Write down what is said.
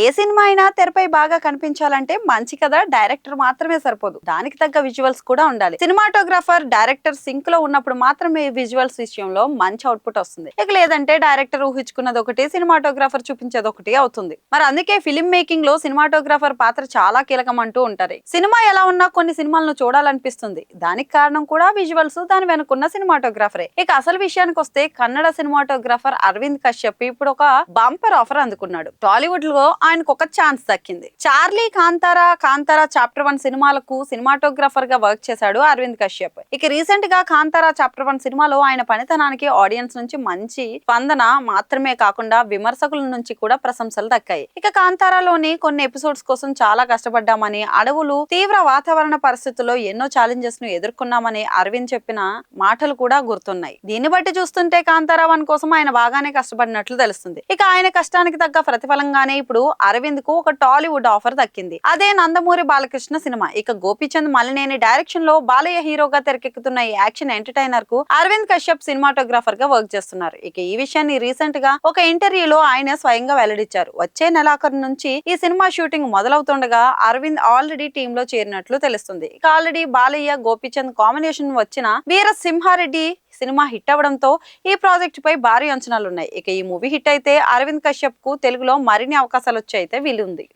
ఏ cinema అయినా తెరపై బాగా కనిపించాలంటే మంచి కథ డైరెక్టర్ మాత్రమే సరిపోదు. దానికి తగ్గ విజువల్స్ కూడా ఉండాలి. సినిమాటోగ్రాఫర్ డైరెక్టర్ సింక్లో ఉన్నప్పుడు మాత్రమే విజువల్స్ విషయంలో మంచి అవుట్పుట్ వస్తుంది. ఇక లేదంటే డైరెక్టర్ ఊహించుకున్నది ఒకటి సినిమాటోగ్రాఫర్ చూపించేది ఒకటి అవుతుంది. మరి అందుకే ఫిలిం మేకింగ్లో సినిమాటోగ్రాఫర్ పాత్ర చాలా కీలకం అంటూ ఉంటారు. సినిమా ఎలా ఉన్నా కొన్ని సినిమాలను చూడాలనిపిస్తుంది. దానికి కారణం కూడా విజువల్స్ దాని వెనుకున్న సినిమాటోగ్రాఫరే. ఇక అసలు విషయానికి వస్తే కన్నడ సినిమాటోగ్రాఫర్ అరవింద్ కశ్యప్ ఇప్పుడు ఒక బంపర్ ఆఫర్ అందుకున్నాడు. టాలీవుడ్లో ఆయనకు ఒక ఛాన్స్ దక్కింది. Charlie Kantara Kantara chapter one సినిమాలకు సినిమాటోగ్రాఫర్గా వర్క్ చేశాడు అరవింద్ కశ్యప్. ఇక రీసెంట్గా కాంతారా చాప్టర్ వన్ సినిమాలో ఆయన పనితనానికి ఆడియన్స్ నుంచి మంచి స్పందన మాత్రమే కాకుండా విమర్శకుల నుంచి కూడా ప్రశంసలు దక్కాయి. ఇక కాంతారాలోని కొన్ని ఎపిసోడ్స్ కోసం చాలా కష్టపడ్డామని అడవులు తీవ్ర వాతావరణ పరిస్థితుల్లో ఎన్నో ఛాలెంజెస్ను ఎదుర్కొన్నామని అరవింద్ చెప్పిన మాటలు కూడా గుర్తున్నాయి. దీన్ని బట్టి చూస్తుంటే కాంతారా వన్ కోసం ఆయన బాగానే కష్టపడినట్లు తెలుస్తుంది. ఇక ఆయన కష్టానికి తగ్గ ప్రతిఫలంగానే ఇప్పుడు అరవింద్కు ఒక టాలీవుడ్ ఆఫర్ దక్కింది. అదే నందమూరి బాలకృష్ణ సినిమా. ఇక గోపీచంద్ మలినేని డైరెక్షన్లో బాలయ్య హీరోగా తెరకెక్కుతున్న ఈ యాక్షన్ ఎంటర్టైనర్కు అరవింద్ కశ్యప్ సినిమాటోగ్రాఫర్గా వర్క్ చేస్తున్నారు. ఇక ఈ విషయాన్ని రీసెంట్గా ఒక ఇంటర్వ్యూలో ఆయన స్వయంగా వెల్లడించారు. వచ్చే నెలాఖరు నుంచి ఈ సినిమా షూటింగ్ మొదలవుతుండగా అరవింద్ ఆల్రెడీ టీమ్లో చేరినట్లు తెలుస్తుంది. ఇక ఆల్రెడీ బాలయ్య గోపీచంద్ కాంబినేషన్ వచ్చిన వీర సింహారెడ్డి సినిమా హిట్ అవ్వడంతో ఈ ప్రాజెక్టుపై భారీ అంచనాలు ఉన్నాయి ఇక ఈ మూవీ హిట్ అయితే అరవింద్ కశ్యప్కు తెలుగులో మరిన్ని అవకాశాలు వచ్చి అయితే వీలుంది.